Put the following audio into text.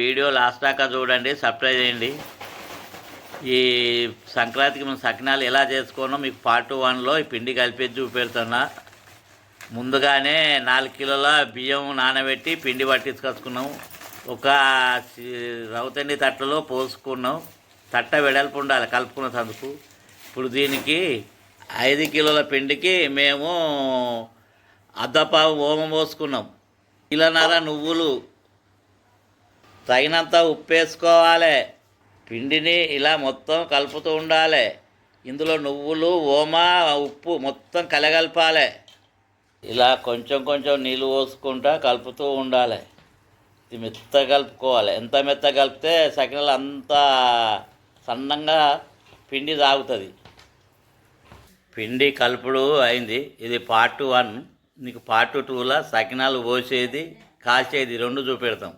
Video last దాకా చూడండి surprise చేయండి ఈ సంక్రాంతికి మనం సకినాలు ఎలా చేసుకోనో మీకు పార్ట్ వన్లో ఈ పిండి కలిపి చూపెడుతున్నా. ముందుగానే నాలుగు కిలోల బియ్యం నానబెట్టి పిండి పట్టించుకొచ్చుకున్నాం. ఒక సి- రౌతండి తట్టలో పోసుకున్నాం. తట్ట వెడల్పు ఉండాలి కలుపుకున్న సందుకు ఇప్పుడు దీనికి ఐదు కిలోల పిండికి మేము అద్దపావు ఓమ పోసుకున్నాం. కిలోన్నర నువ్వులు తగినంత ఉప్పు వేసుకోవాలి పిండిని ఇలా మొత్తం కలుపుతూ ఉండాలి. ఇందులో నువ్వులు ఓమా ఉప్పు మొత్తం కలగలపాలి. ఇలా కొంచెం కొంచెం నీళ్ళు పోసుకుంటా కలుపుతూ ఉండాలి. ఇది మెత్త కలుపుకోవాలి. ఎంత మెత్త కలిపితే సకినలు అంత సన్నంగా పిండి తాగుతుంది. పిండి కలుపుడు అయింది. ఇది పార్ట్ వన్. నీకు పార్ట్ టూలో సకినాలు పోసేది కాసేది రెండు చూపెడతాం.